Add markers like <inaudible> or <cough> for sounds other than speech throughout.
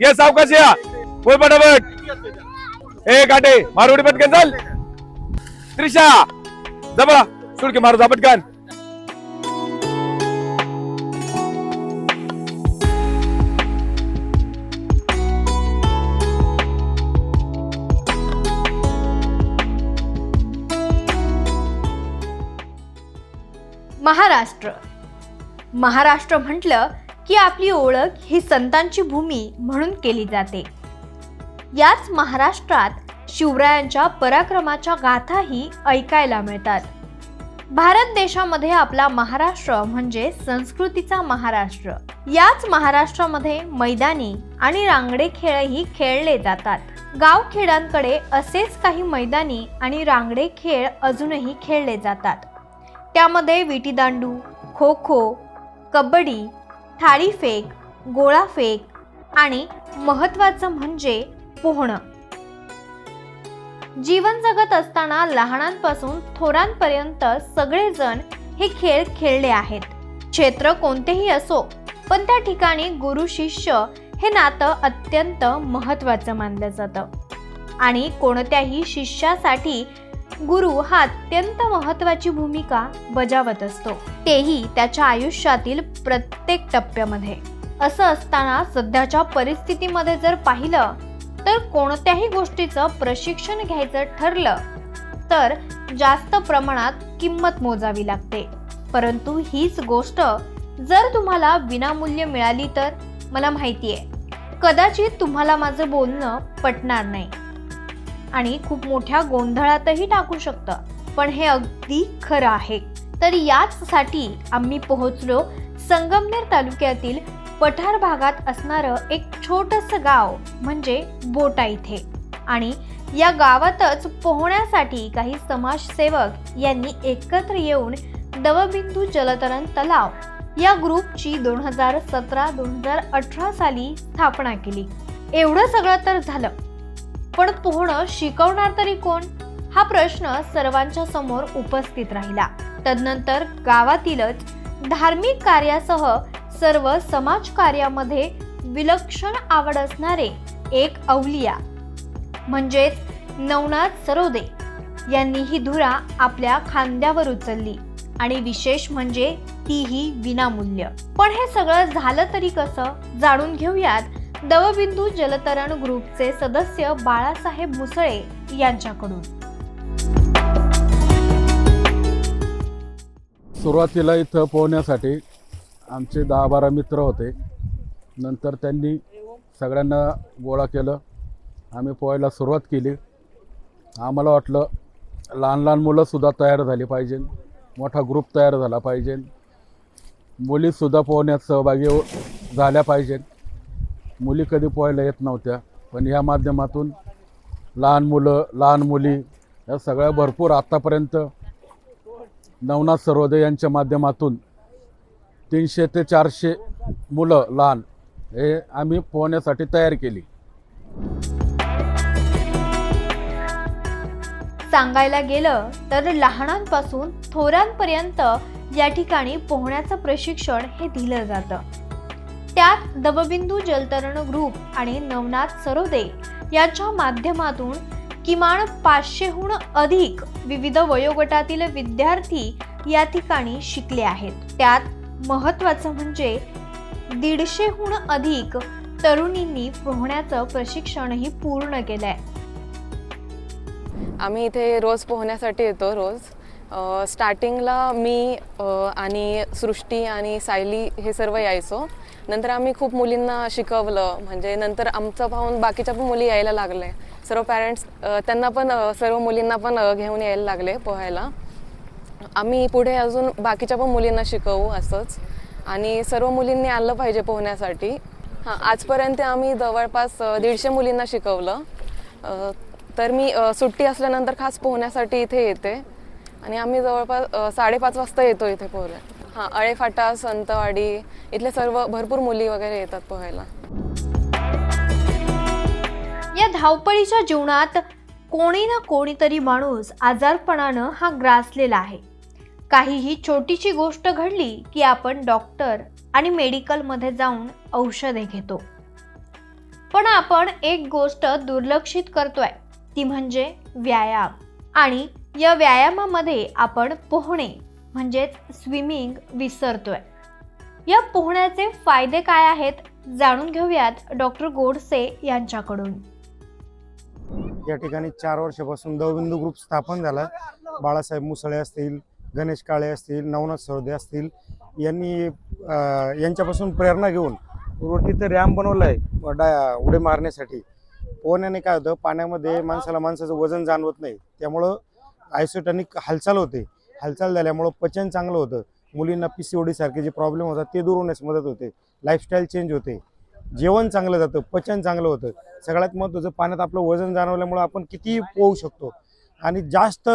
ये सावकाश या. बोल पटापट. ए काटे मारुडी पटकन चल. त्रिशा जबा सुडके मारू जा पटकन महाराष्ट्र. महाराष्ट्र म्हटलं की आपली ओळख ही संतांची भूमी म्हणून केली जाते. याच महाराष्ट्रात शिवरायांच्या पराक्रमाच्या गाथाही ऐकायला मिळतात. भारत देशामध्ये आपला महाराष्ट्र म्हणजे संस्कृतीचा महाराष्ट्र. याच महाराष्ट्रामध्ये मैदानी आणि रांगडे खेळही खेळले जातात. गावखेडांकडे असेच काही मैदानी आणि रांगडे खेळ अजूनही खेळले जातात. त्यामध्ये विटीदांडू खो खो कबड्डी थाळीफेक गोळाफेक आणि महत्त्वाचं म्हणजे पोहणं. जीवन जगत असताना लहानांपासून थोरांपर्यंत सगळेजण हे खेळ खेळले आहेत. क्षेत्र कोणतेही असो पण त्या ठिकाणी गुरु शिष्य हे नातं अत्यंत महत्त्वाचं मानलं जातं. आणि कोणत्याही शिष्यासाठी गुरु हा अत्यंत महत्वाची भूमिका बजावत असतो. तेही त्याच्या आयुष्यातील प्रत्येक टप्प्यामध्ये. असं असताना सध्याच्या परिस्थितीमध्ये जर पाहिलं तर कोणत्याही गोष्टीचं प्रशिक्षण घ्यायचं ठरलं तर जास्त प्रमाणात किंमत मोजावी लागते. परंतु हीच गोष्ट जर तुम्हाला विनामूल्य मिळाली तर मला माहिती आहे कदाचित तुम्हाला माझं बोलणं पटणार नाही. आणि खूप मोठ्या गोंधळातही टाकू शकतं. पण हे अगदी खरं आहे. तर याचसाठी आम्ही पोहोचलो संगमनेर तालुक्यातील पठार भागात असणारं एक छोटस गाव म्हणजे बोटा इथे. आणि या गावातच पोहण्यासाठी काही समाजसेवक यांनी एकत्र येऊन दवबिंदू जलतरण तलाव या ग्रुपची दोन हजार सतरा दोन हजार अठरा साली स्थापना केली. एवढं सगळं तर झालं. पण पोहणं शिकवणार तरी कोण? हा प्रश्न सर्वांच्या समोर उपस्थित राहिला. तदनंतर गावातीलच धार्मिक कार्यासह सर्व समाज कार्यामध्ये विलक्षण आवड असणारे एक अवलिया म्हणजेच नवनाथ सरोदे यांनी ही धुरा आपल्या खांद्यावर उचलली आणि विशेष म्हणजे तीही विनामूल्य. पण हे सगळं झालं तरी कसं? जाणून घेऊयात दवबिंदू जलतरण ग्रुपचे सदस्य बाळासाहेब मुसळे यांच्याकडून. सुरुवातीला इथं पोहण्यासाठी आमचे दहा बारा मित्र होते. नंतर त्यांनी सगळ्यांना गोळा केलं. आम्ही पोहायला सुरुवात केली. आम्हाला वाटलं लहान लहान मुलंसुद्धा तयार झाली पाहिजे. मोठा ग्रुप तयार झाला पाहिजे. मुलीसुद्धा पोहण्यात सहभागी झाल्या पाहिजेत. मुली कधी पोहायला येत नव्हत्या पण या माध्यमातून लहान मुलं लहान मुली या सगळ्या भरपूर आत्तापर्यंत नवनाथ सरोदे यांच्या माध्यमातून तीनशे ते चारशे मुलं लहान हे आम्ही पोहण्यासाठी तयार केली. सांगायला गेलं तर लहानांपासून थोरांपर्यंत या ठिकाणी पोहण्याचं प्रशिक्षण हे दिलं जातं. त्यात दवबिंदू जलतरण ग्रुप आणि नवनाथ सरोदे यांच्या माध्यमातून किमान पाचशेहून अधिक विविध वयोगटातील विद्यार्थी या ठिकाणी शिकले आहेत. त्यात महत्त्वाचं म्हणजे दीडशेहून अधिक तरुणींनी पोहण्याचं प्रशिक्षणही पूर्ण केलंय. आम्ही इथे रोज पोहण्यासाठी येतो रोज. स्टार्टिंगला मी आणि सृष्टी आणि सायली हे सर्व यायचो. नंतर आम्ही खूप मुलींना शिकवलं. म्हणजे नंतर आमचं पाहून बाकीच्या पण मुली यायला लागले. सर्व पॅरेंट्स त्यांना पण सर्व मुलींना पण घेऊन यायला लागले पोहायला. आम्ही पुढे अजून बाकीच्या पण मुलींना शिकवू असंच. आणि सर्व मुलींनी आलं पाहिजे पोहण्यासाठी. हां आजपर्यंत आम्ही जवळपास दीडशे मुलींना शिकवलं. तर मी सुट्टी असल्यानंतर खास पोहण्यासाठी इथे येते. आणि आम्ही जवळपास साडेपाच वाजता येतो इथे पोहायला. हां अळेफाटा संतवाडी इथले सर्व भरपूर मुली वगैरे येतात पोहायला. या धावपळीच्या जीवनात कोणी ना कोणीतरी माणूस आजारपणानं हा ग्रासलेला आहे. काहीही छोटीशी गोष्ट घडली की आपण डॉक्टर आणि मेडिकलमध्ये जाऊन औषधे घेतो. पण आपण एक गोष्ट दुर्लक्षित करतोय ती म्हणजे व्यायाम आणि या व्यायामामध्ये आपण पोहणे म्हणजेच स्विमिंग विसरतोय. या पोहण्याचे फायदे काय आहेत जाणून घेऊयात डॉक्टर गोडसे यांच्याकडून. या ठिकाणी चार वर्षापासून दवबिंदू ग्रुप स्थापन झाला बाळासाहेब मुसळे असतील गणेश काळे असतील नवनाथ सरदे असतील यांनी यांच्यापासून प्रेरणा घेऊन रोटी तर रॅम्प बनवलं आहे डा उडे मारण्यासाठी. पोहण्याने काय होतं पाण्यामध्ये माणसाला माणसाचं वजन जाणवत नाही. त्यामुळं आयसोटॉनिक हालचाल होते. हालचाल झाल्यामुळं पचन चांगलं होतं. मुलींना पी सी ओडीसारखे जे प्रॉब्लेम होतात ते दूर होण्यास मदत होते. लाईफस्टाईल चेंज होते. जेवण चांगलं जातं पचन चांगलं होतं. सगळ्यात महत्त्वाचं पाण्यात आपलं वजन जाणवल्यामुळं आपण कितीही पोहू शकतो. आणि जास्त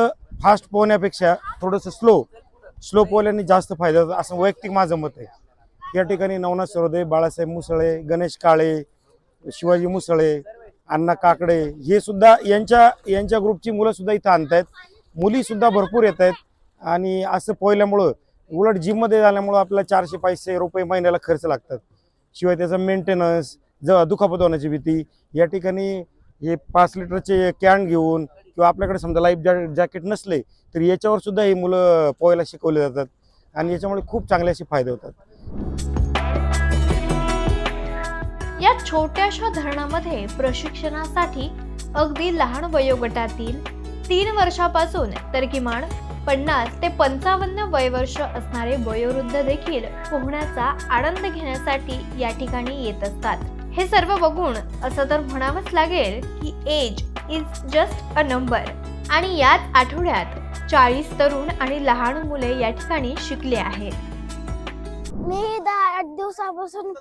फास्ट पोहण्यापेक्षा थोडंसं स्लो स्लो पोहल्याने जास्त फायदा होतो असं वैयक्तिक माझं मत आहे. या ठिकाणी नवनाथ सरोदे बाळासाहेब मुसळे गणेश काळे शिवाजी मुसळे अण्णा काकडे हे सुद्धा यांच्या यांच्या ग्रुपची मुलंसुद्धा इथं आणत आहेत मुलीसुद्धा भरपूर येत आहेत. आणि असं पोहल्यामुळं उलट जिममध्ये झाल्यामुळं आपल्याला चारशे पाचशे रुपये महिन्याला खर्च लागतात. शिवाय त्याचा मेंटेनन्स ज दुखापत होण्याची भीती या ठिकाणी हे पाच लिटरचे कॅन घेऊन किंवा आपल्याकडे समजा लाईफ जॅ जॅकेट नसले तर याच्यावरसुद्धा ही मुलं पोहायला शिकवले जातात. आणि याच्यामुळे खूप चांगले असे फायदे होतात. या छोट्याशा धरणामध्ये प्रशिक्षणासाठी अगदी लहान वयोगटातील तीन वर्षापासून तर किमान पन्नास ते पंचावन्न वयवर्ष असणारे वयोवृद्ध देखील पोहण्याचा आनंद घेण्यासाठी या ठिकाणी येत असतात. हे सर्व बघून असं तर म्हणावंच लागेल की age is just a number आणि याच आठवड्यात चाळीस तरुण आणि लहान मुले या ठिकाणी शिकले आहेत. मी आठ दिवसापासून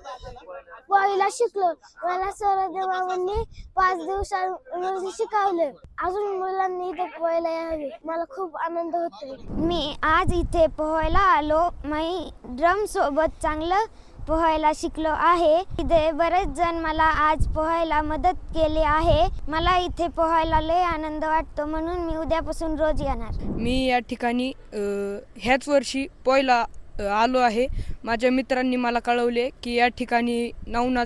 पोहायला शिकलो. मला सरदेव मामांनी पाच दिवसांमध्ये शिकवलं. अजून मुलांनी इथे पोहायला यावे. मला खूप आनंद होतो मी आज इथे पोहायला आलो. मी ड्रम सोबत चांगलं पोहायला शिकलो आहे. इथे बरेच जण मला आज पोहायला मदत केली आहे. मला इथे पोहायला लय आनंद वाटतो म्हणून मी उद्यापासून रोज येणार. मी या ठिकाणी ह्याच वर्षी पोहायला आलो आहे. माझ्या मित्रांनी मला कळवले की या ठिकाणी नवनाथ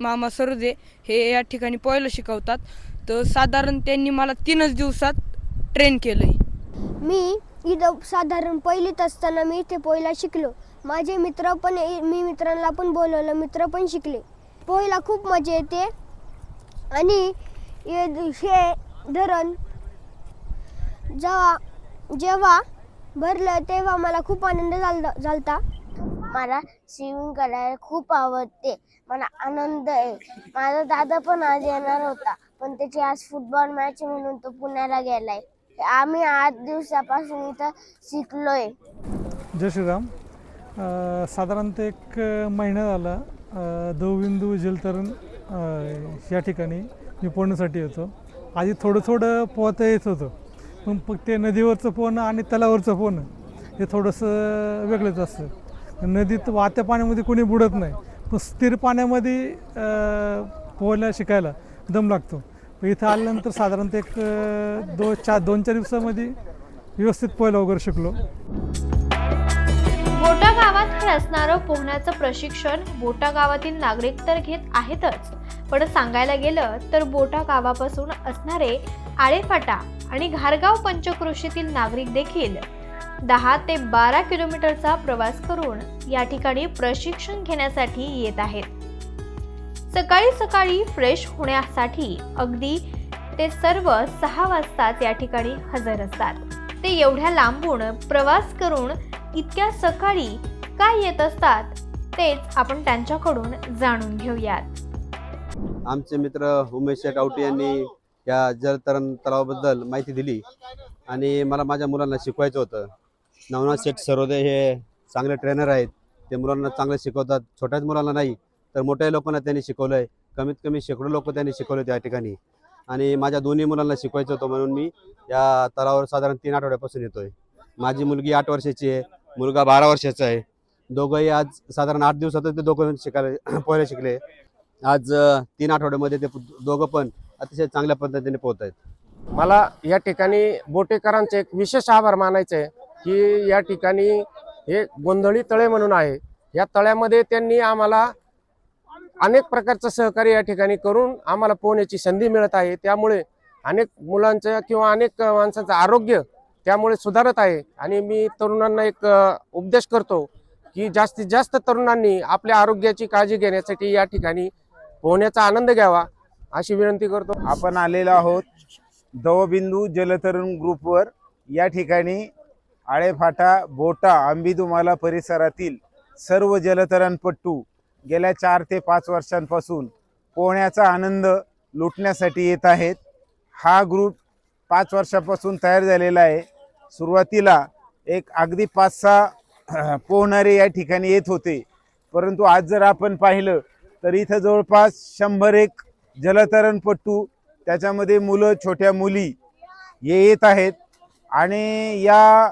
मामा सरदे हे या ठिकाणी पोहायला शिकवतात. तर साधारण त्यांनी मला तीनच दिवसात ट्रेन केलं आहे मी इथं साधारण पहिलीत असताना मी इथे पोहायला शिकलो. माझे मित्र पण मी मित्रांना पण बोलवलं मित्र पण शिकले. पोहायला खूप मजा येते. आणि हे हे धरण जेव्हा जेव्हा भरलं तेव्हा मला खूप आनंद झाला झालता. मला स्विमिंग करायला खूप आवडते. मला आनंद आहे. माझा दादा पण आज येणार होता. पण त्याची आज फुटबॉल मॅच म्हणून तो पुण्याला गेलाय. आम्ही आठ दिवसापासून इथं शिकलोय. जय श्रीराम. साधारणतः एक महिना झाला दवबिंदू जलतरण या ठिकाणी मी पोहण्यासाठी येतो. आधी थोडं थोडं पोहता येत होतं. पण फक्त ते नदीवरचं पोहणं आणि तलावरचं पोहणं हे थोडंसं वेगळंच असतं. नदीत वाहत्या पाण्यामध्ये कोणी बुडत नाही पण स्थिर पाण्यामध्ये पोहायला शिकायला दम लागतो. पण इथं आल्यानंतर साधारणतः एक दो चार दोन चार दिवसामध्ये व्यवस्थित पोहायला वगैरे शिकलो. बोटा गावात हे असणारं पोहण्याचं प्रशिक्षण बोटा गावातील नागरिक तर घेत आहेतच. पण सांगायला गेलं तर बोटा गावापासून असणारे आळेफाटा आणि घारगाव पंचक्रोशीतील नागरिक देखील दहा ते बारा किलोमीटरचा प्रवास करून या ठिकाणी प्रशिक्षण घेण्यासाठी येत आहेत. सकाळी सकाळी फ्रेश होण्यासाठी अगदी ते सर्व सहा वाजताच या ठिकाणी हजर असतात. ते एवढ्या लांबून प्रवास करून इतक्या सकाळी काय येत असतात तेच आपण त्यांच्याकडून जाणून घेऊयात. आमचे मित्र उमेश शेठ आवटे यांनी या जलतरण तलावाबद्दल माहिती दिली. आणि मला माझ्या मुलांना शिकवायचं होतं. नवनाथ शेठ सरोदे हे चांगले ट्रेनर आहेत. ते मुलांना चांगलं शिकवतात. छोट्याच मुलांना नाही तर मोठ्या लोकांना त्यांनी शिकवलं आहे कमीत कमी शेकडो लोक त्यांनी शिकवले त्या ठिकाणी. आणि माझ्या दोन्ही मुलांना शिकवायचं होतं म्हणून मी या तलावावर साधारण तीन आठवड्यापासून येतोय. माझी मुलगी आठ वर्षाची आहे. मुलगा बारा वर्षाचा आहे. दोघंही आज साधारण आठ दिवसातच ते दोघं शिकायला <clears throat> पोहायला शिकले. आज तीन आठवड्यामध्ये ते दोघं पण अतिशय चांगल्या पद्धतीने पोहत आहेत मला या ठिकाणी बोटेकरांचे एक विशेष आभार मानायचे आहे की या ठिकाणी हे गोंधळी तळे म्हणून आहे. या तळ्यामध्ये त्यांनी आम्हाला अनेक प्रकारचं सहकार्य या ठिकाणी करून आम्हाला पोहण्याची संधी मिळत आहे. त्यामुळे अनेक मुलांचं किंवा अनेक माणसांचं आरोग्य त्यामुळे सुधारत आहे. आणि मी तरुणांना एक उपदेश करतो की जास्तीत जास्त तरुणांनी आपल्या आरोग्याची काळजी घेण्यासाठी या ठिकाणी पोहण्याचा आनंद घ्यावा अशी विनंती करतो. आपण आलेलो आहोत दवबिंदू जलतरण ग्रुपवर या ठिकाणी आळेफाटा बोटा आंबीदुमाला परिसरातील सर्व जलतरणपट्टू गेल्या चार ते पाच वर्षांपासून पोहण्याचा आनंद लुटण्यासाठी येत आहेत. हा ग्रुप पाच वर्षापासून तयार झालेला आहे. सुरुवातीला एक अगदी पाच सहा पोहणारे या ठिकाणी येत होते. परंतु आज जर आपण पाहिलं तर इथं जवळपास शंभर एक जलतरणपट्टू त्याच्यामध्ये मुलं छोट्या मुली हे येत आहेत. आणि या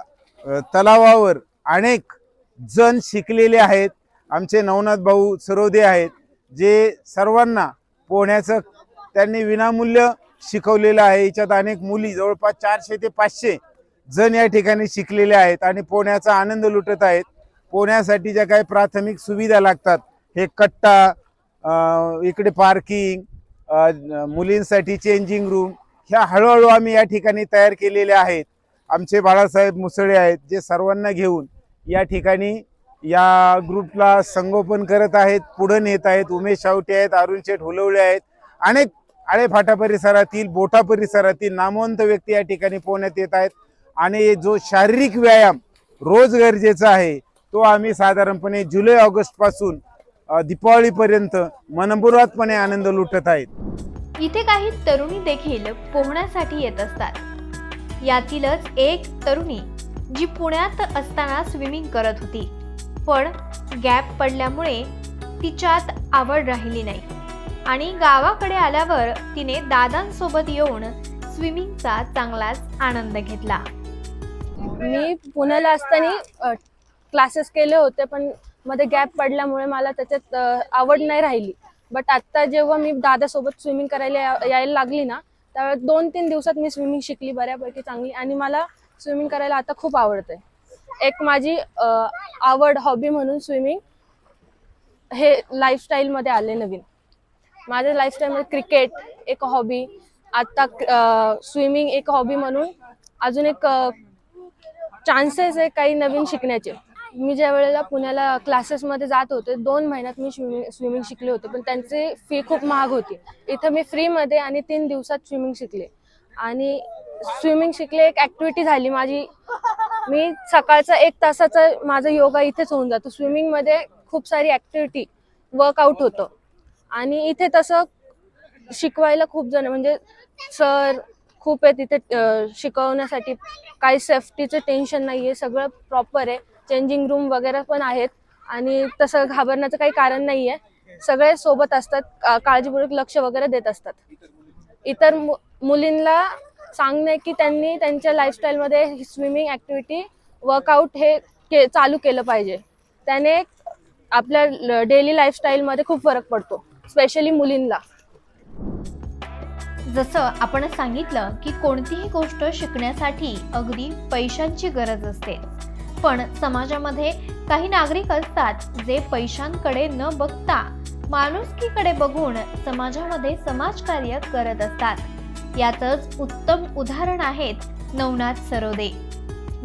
तलावावर अनेक जण शिकलेले आहेत. आमचे नवनाथ भाऊ सरोदे आहेत जे सर्वांना पोहण्याचं त्यांनी विनामूल्य शिकवलेलं आहे. याच्यात अनेक मुली जवळपास चारशे ते पाचशे जण या ठिकाणी शिकलेले आहेत आणि पोहण्याचा आनंद लुटत आहेत. पोहण्यासाठी ज्या काही प्राथमिक सुविधा लागतात हे कट्टा इकडे पार्किंग मुलींसाठी चेंजिंग रूम ह्या हळूहळू आम्ही या ठिकाणी तयार केलेल्या आहेत. आमचे बाळासाहेब मुसळे आहेत जे सर्वांना घेऊन या ठिकाणी या ग्रुपला संगोपन करत आहेत पुढं नेत आहेत. उमेश शावटे आहेत अरुण शेठ हुलवळे आहेत. अनेक आळेफाटा परिसरातील बोटा परिसरातील नामवंत व्यक्ती या ठिकाणी पोहण्यात येत आहेत. आणि जो शारीरिक व्यायाम रोज गरजेचा आहे तो आम्ही साधारणपणे जुलै ऑगस्टपासून दीपावलीपर्यंत मनमुरादपणे आनंद लुटत आहेत. इथे काही तरुणी देखील पोहण्यासाठी येत असतात. यातीलच एक तरुणी जी पुण्यात असताना स्विमिंग करत होती. पण गॅप पडल्यामुळे तिच्यात आवड राहिली नाही. आणि गावाकडे आल्यावर तिने दादांसोबत येऊन स्विमिंगचा चांगलाच आनंद घेतला. मी पुण्याला असताना क्लासेस केले होते पण मध्ये गॅप पडल्यामुळे मला त्याच्यात आवड नाही राहिली. बट आत्ता जेव्हा मी दादासोबत स्विमिंग करायला या- यायला लागली ना त्यावेळेस दोन तीन दिवसात मी स्विमिंग शिकली बऱ्यापैकी चांगली आणि मला स्विमिंग करायला आता खूप आवडते एक माझी आवड हॉबी म्हणून स्विमिंग हे लाईफस्टाईलमध्ये आले नवीन. माझ्या लाईफस्टाईलमध्ये क्रिकेट एक हॉबी आत्ता स्विमिंग एक हॉबी म्हणून अजून एक चान्सेस आहे काही नवीन शिकण्याचे. मी ज्या वेळेला पुण्याला क्लासेसमध्ये जात होते दोन महिन्यात मी स्विमिंग स्विमिंग शिकले होते. पण त्यांची फी खूप महाग होती. इथं मी फ्रीमध्ये आणि तीन दिवसात स्विमिंग शिकले. आणि स्विमिंग शिकले एक ॲक्टिव्हिटी झाली माझी. मी सकाळचा एक तासाचा माझा योगा इथेच होऊन जातो. स्विमिंगमध्ये खूप सारी ॲक्टिव्हिटी वर्कआउट होतं. आणि इथे तसं शिकवायला खूप जण म्हणजे सर खूप आहे तिथे शिकवण्यासाठी. काही सेफ्टीचं टेन्शन नाही आहे सगळं प्रॉपर आहे. चेंजिंग रूम वगैरे पण आहेत. आणि तसं घाबरण्याचं काही कारण नाही आहे सगळे सोबत असतात. काळजीपूर्वक लक्ष वगैरे देत असतात. इतर मु मुलींना सांगणे की त्यांनी त्यांच्या लाईफस्टाईलमध्ये स्विमिंग ॲक्टिव्हिटी वर्कआउट हे के चालू केलं पाहिजे. त्याने आपल्या डेली लाईफस्टाईलमध्ये खूप फरक पडतो. स्पेशली मुलींना जसं आपण सांगितलं की कोणतीही गोष्ट शिकण्यासाठी अगदी पैशांची गरज असते. पण समाजामध्ये काही नागरिक असतात जे पैशांकडे न बघता माणुसकीकडे बघून समाजामध्ये समाजकार्य करत असतात. यातच उत्तम उदाहरण आहेत नवनाथ सरोदे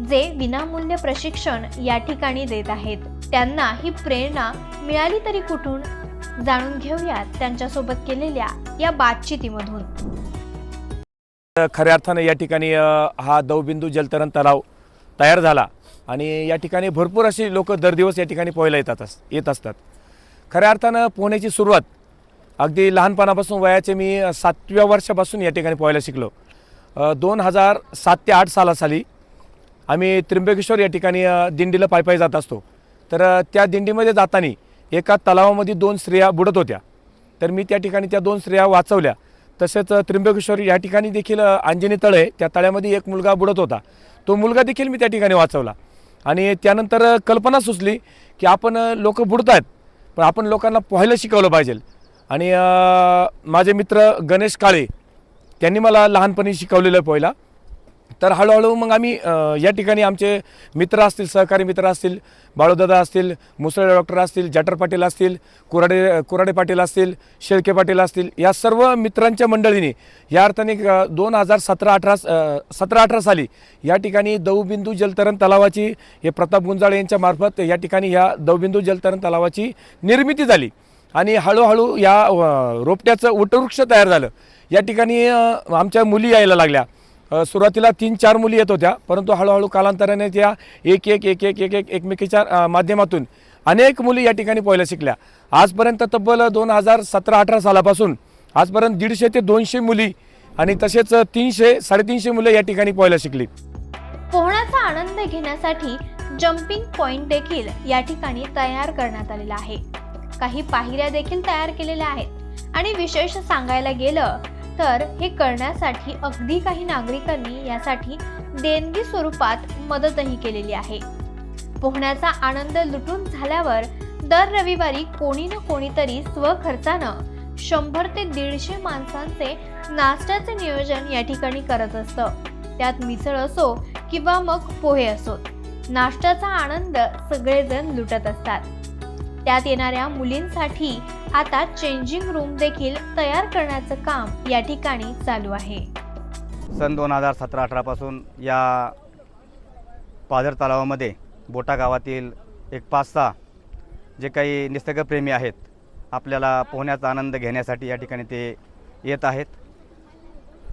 जे विनामूल्य प्रशिक्षण या ठिकाणी देत आहेत. त्यांना ही प्रेरणा मिळाली तरी कुठून? जाणून घेऊयात त्यांच्यासोबत केलेल्या या बातचीतीमधून. खऱ्या अर्थानं या ठिकाणी हा दवबिंदू जलतरण तलाव तयार झाला. आणि या ठिकाणी भरपूर अशी लोक दर दिवस या ठिकाणी पोहायला येतात अस- येत असतात. खऱ्या अर्थानं पोहण्याची सुरुवात अगदी लहानपणापासून वयाचे मी सातव्या वर्षापासून या ठिकाणी पोहायला शिकलो. दोन हजार सात ते आठ साला साली आम्ही त्र्यंबकेश्वर या ठिकाणी दिंडीला पायपायी जात असतो. तर त्या दिंडीमध्ये जाताना एका तलावामध्ये दोन स्त्रिया बुडत होत्या. तर मी त्या ठिकाणी त्या दोन स्त्रिया वाचवल्या. तसेच त्र्यंबकेश्वर या ठिकाणी देखील अंजनी तळ आहे त्या तळ्यामध्ये एक मुलगा बुडत होता. तो मुलगा देखील मी त्या ठिकाणी वाचवला. आणि त्यानंतर कल्पना सुचली की आपण लोक बुडत आहेत पण आपण लोकांना पोहायला शिकवलं पाहिजे. आणि माझे मित्र गणेश काळे त्यांनी मला लहानपणी शिकवलेलं पोहायला. तर हळूहळू मग आम्ही या ठिकाणी आमचे मित्र असतील सहकारी मित्र असतील बाळूदादा असतील मुसळे डॉक्टर असतील जाटर पाटील असतील कुराडे कुराडे पाटील असतील शेळके पाटील असतील या सर्व मित्रांच्या मंडळीने या अर्थाने दोन हजार सतरा अठरा सतरा अठरा साली या ठिकाणी दवबिंदू जलतरण तलावाची हे प्रताप गुंजाळे यांच्या मार्फत या ठिकाणी या दवबिंदू जलतरण तलावाची निर्मिती झाली. आणि हळूहळू या रोपट्याचं वटवृक्ष तयार झालं. या ठिकाणी आमच्या मुली यायला लागल्या. सुरुवातीला तीन चार मुली येत होत्या परंतु हळूहळू कालांतराने त्या एक एक एक एक एक एक एकमेकीच्या माध्यमातून अनेक मुली या ठिकाणी पोहायला शिकल्या. आजपर्यंत तब्बल दोन हजार सतरा अठरा सालापासून आजपर्यंत दीडशे ते दोनशे मुली आणि तसेच तीनशे साडेतीनशे मुलं या ठिकाणी पोहायला शिकली. पोहण्याचा आनंद घेण्यासाठी जम्पिंग पॉइंट देखील या ठिकाणी तयार करण्यात आलेला आहे. काही पायऱ्या देखील तयार केलेल्या आहेत आणि विशेष सांगायला गेलं तर हे करण्यासाठी अगदी काही नागरिकांनी यासाठी देणगी स्वरूपात मदतही केलेली आहे. पोहण्याचा आनंद लुटून झाल्यावर दर रविवारी कोणी ना कोणीतरी स्वखर्चानं शंभर ते दीडशे माणसांचे नाश्त्याचे नियोजन या ठिकाणी करत असतं. त्यात मिसळ असो किंवा मग पोहे असोत. नाश्त्याचा आनंद सगळेजण लुटत असतात. त्यात येणाऱ्या मुलींसाठी आता चेंजिंग रूम देखील तयार करण्याचं काम या ठिकाणी चालू आहे. सन दोन हजार सतरा अठरापासून या पाझर तलावामध्ये बोटा गावातील एक पाच सहा जे काही निसर्गप्रेमी आहेत आपल्याला पोहण्याचा आनंद घेण्यासाठी या ठिकाणी ते येत आहेत.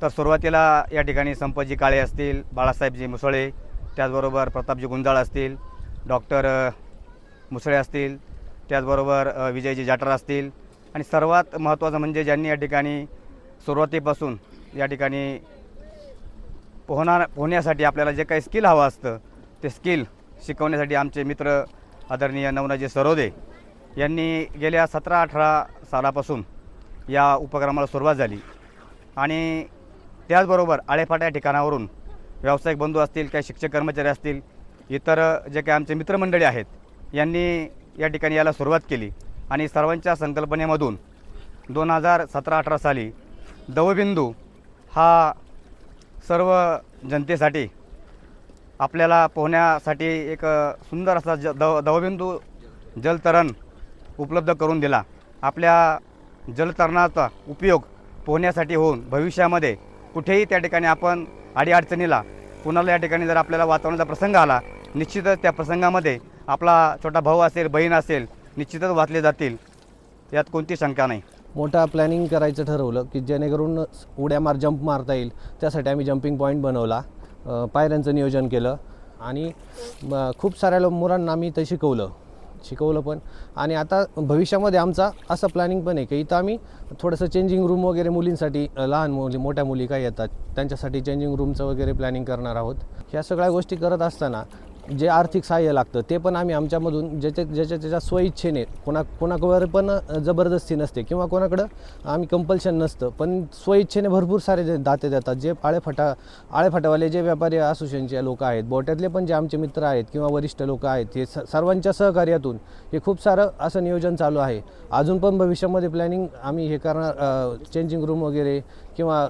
तर सुरुवातीला या ठिकाणी संपजी काळे असतील बाळासाहेबजी मुसळे त्याचबरोबर प्रतापजी गुंजाळ असतील डॉक्टर मुसळे असतील त्याचबरोबर अ, विजयजी जाटर असतील. आणि सर्वात महत्त्वाचं म्हणजे ज्यांनी या ठिकाणी सुरुवातीपासून या ठिकाणी पोहणार पोहण्यासाठी आपल्याला जे काही स्किल हवं असतं ते स्किल शिकवण्यासाठी आमचे मित्र आदरणीय नवनाजी सरोदे यांनी गेल्या सतरा अठरा सालापासून या उपक्रमाला सुरुवात झाली. आणि त्याचबरोबर आळेफाट्या ठिकाणावरून व्यावसायिक बंधू असतील काही शिक्षक कर्मचारी असतील इतर जे काही आमचे मित्रमंडळी आहेत यांनी या ठिकाणी याला सुरुवात केली. आणि सर्वांच्या संकल्पनेमधून दोन हजार सतरा अठरा साली दवबिंदू हा सर्व जनतेसाठी आपल्याला पोहण्यासाठी एक सुंदर असा ज दव दवबिंदू जलतरण उपलब्ध करून दिला. आपल्या जलतरणाचा उपयोग पोहण्यासाठी होऊन भविष्यामध्ये कुठेही त्या ठिकाणी आपण अडीअडचणीला कुणाला या ठिकाणी जर आपल्याला वातावरणाचा प्रसंग आला निश्चितच त्या प्रसंगामध्ये आपला छोटा भाऊ असेल बहीण असेल निश्चितच वाचले जातील. यात कोणती शंका नाही. मोठा प्लॅनिंग करायचं ठरवलं की जेणेकरून उड्या मार जंप मारता येईल. त्यासाठी आम्ही जम्पिंग पॉईंट बनवला. पायऱ्यांचं नियोजन केलं. आणि खूप साऱ्या मुलांना आम्ही ते शिकवलं. शिकवलं पण. आणि आता भविष्यामध्ये आमचा असं प्लॅनिंग पण आहे की इथं आम्ही थोडंसं चेंजिंग रूम वगैरे मुलींसाठी लहान मुली मोठ्या मुली काय येतात त्यांच्यासाठी चेंजिंग रूमचं वगैरे प्लॅनिंग करणार आहोत. ह्या सगळ्या गोष्टी करत असताना जे आर्थिक सहाय्य लागतं ते पण आम्ही आमच्यामधून ज्याच्या ज्याच्या त्याच्या स्वइच्छेने कोणा कोणाकडे पण जबरदस्ती नसते किंवा कोणाकडं आम्ही कंपल्शन नसतं पण स्वइच्छेने भरपूर सारे जे दाते देतात जे आळेफाटा आळेफाटावाले जे व्यापारी असोसिएशनचे लोक आहेत बोट्यातले पण जे आमचे मित्र आहेत किंवा वरिष्ठ लोक आहेत हे स सर्वांच्या सहकार्यातून हे खूप सारं असं नियोजन चालू आहे. अजून पण भविष्यामध्ये प्लॅनिंग आम्ही हे करणार चेंजिंग रूम वगैरे किंवा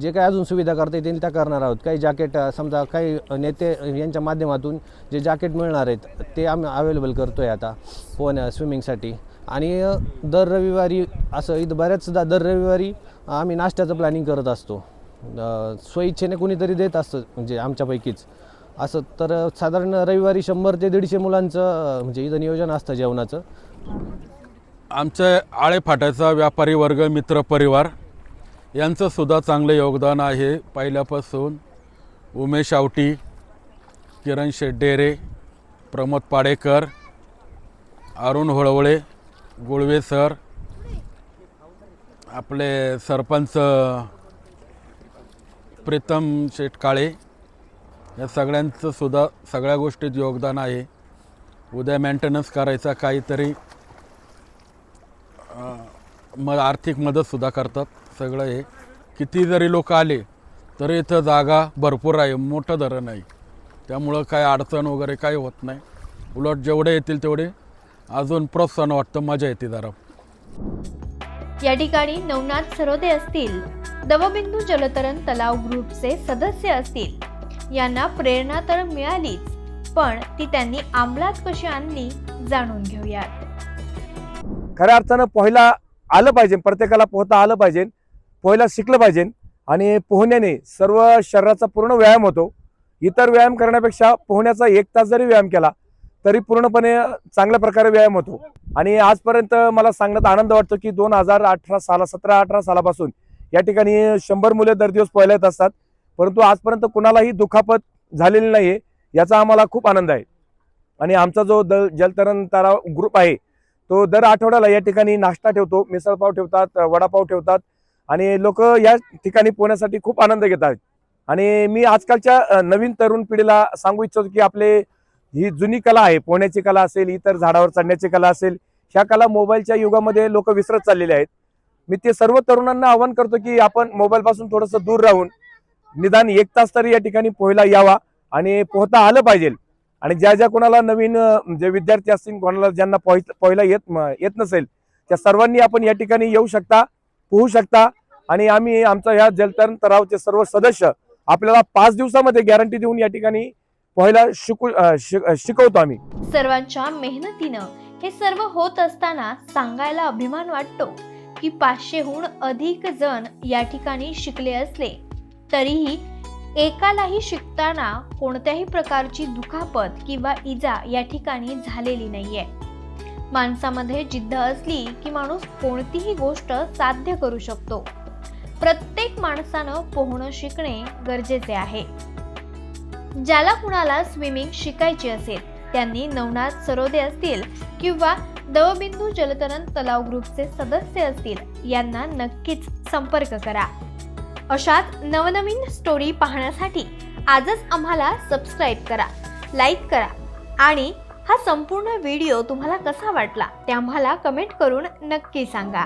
जे काही अजून सुविधा करता येतील त्या करणार आहोत. काही जॅकेट समजा काही नेते यांच्या माध्यमातून जे जॅकेट मिळणार आहेत ते आम्ही अवेलेबल करतो आहे आता पोहण्या स्विमिंगसाठी आणि दर रविवारी असं इथं बऱ्याचदा दर रविवारी आम्ही नाश्त्याचं प्लॅनिंग करत असतो. स्वइच्छेने कुणीतरी देत असतं म्हणजे आमच्यापैकीच. असं तर साधारण रविवारी शंभर ते दीडशे मुलांचं म्हणजे इथं नियोजन असतं जेवणाचं. आमच्या आळेफाट्याचा व्यापारी वर्ग मित्र परिवार यांचं सुद्धा चांगलं योगदान आहे. पहिल्यापासून उमेश आवटी किरण शेड्डेरे प्रमोद पाडेकर अरुण होळवळे गुळवे सर आपले सरपंच प्रीतम शेटकाळे या सगळ्यांचं सुद्धा सगळ्या गोष्टीत योगदान आहे. उद्या मेंटेनन्स करायचा काहीतरी मग आर्थिक मदतसुद्धा करतात. सगळं हे. किती जरी लोक आले तरी इथं जागा भरपूर आहे. मोठं धरण आहे. त्यामुळं काय अडचण वगैरे काही होत नाही. उलट जेवढे येतील तेवढे अजून प्रोत्साहन वाटतं मजा येते जरा. या ठिकाणी नवनाथ सरोदे असतील. दवबिंदू जलतरण तलाव ग्रुपचे सदस्य असतील. यांना प्रेरणा तर मिळालीच पण ती त्यांनी अंमलात कशी आणली जाणून घेऊयात. खऱ्या अर्थानं पोहायला आलं पाहिजे प्रत्येकाला पोहता आलं पाहिजे. पोहायला शिकलं पाहिजे. आणि पोहण्याने सर्व शरीराचा पूर्ण व्यायाम होतो. इतर व्यायाम करण्यापेक्षा पोहण्याचा एक तास जरी व्यायाम केला तरी पूर्णपणे चांगल्या प्रकारे व्यायाम होतो. आणि आजपर्यंत मला सांगण्यात आनंद वाटतो की दोन हजार अठरा साला सतरा अठरा सालापासून या ठिकाणी शंभर मुले दर दिवस पोहायला येत असतात. परंतु आजपर्यंत कुणालाही दुखापत झालेली नाही आहे याचा आम्हाला खूप आनंद आहे. आणि आमचा जो द जलतरण तारा ग्रुप आहे तो दर आठवड्याला या ठिकाणी नाश्ता ठेवतो. मिसळपाव ठेवतात वडापाव ठेवतात. आणि लोक या ठिकाणी पोहण्यासाठी खूप आनंद घेतात आणि मी आजकालच्या नवीन तरुण पिढीला सांगू इच्छितो की आपले ही जुनी कला आहे पोहण्याची कला असेल इतर झाडावर चढण्याची कला असेल ह्या कला मोबाईलच्या युगामध्ये लोक विसरत चाललेले आहेत. मी ते सर्व तरुणांना आवाहन करतो की आपण मोबाईलपासून थोडंसं दूर राहून निदान एक तास तरी या ठिकाणी पोहायला यावा आणि पोहता आलं पाहिजे. आणि ज्या ज्या कोणाला नवीन जे म्हणजे विद्यार्थी असतील कोणाला ज्यांना पोहाय पोहायला येत येत नसेल त्या सर्वांनी आपण या ठिकाणी येऊ शकता. पोहू शकता. आणि आम्ही आमचा ह्या जलतरण तलावचे सर्व सदस्य आपल्याला पाच दिवसामध्ये गॅरंटी देऊन या ठिकाणी पोहायला शिकू शिकवतो आम्ही. सर्वांच्या मेहनतीनं हे सर्व होत असताना सांगायला अभिमान वाटतो की पाचशेहून अधिक जण या ठिकाणी शिकले असले तरीही एकालाही शिकताना कोणत्याही प्रकारची दुखापत किंवा इजा या ठिकाणी झालेली नाहीये. माणसामध्ये जिद्द असली की माणूस कोणतीही गोष्ट साध्य करू शकतो. प्रत्येक माणसानं पोहणं शिकणे गरजेचे आहे. ज्याला कुणाला स्विमिंग शिकायची असेल त्यांनी नवनाथ सरोदे असतील किंवा दवबिंदू जलतरण तलाव ग्रुपचे सदस्य असतील यांना नक्कीच संपर्क करा. अशाच नवनवीन स्टोरी पाहण्यासाठी आजच आम्हाला सबस्क्राईब करा लाईक करा आणि हा संपूर्ण व्हिडिओ तुम्हाला कसा वाटला ते आम्हाला कमेंट करून नक्की सांगा.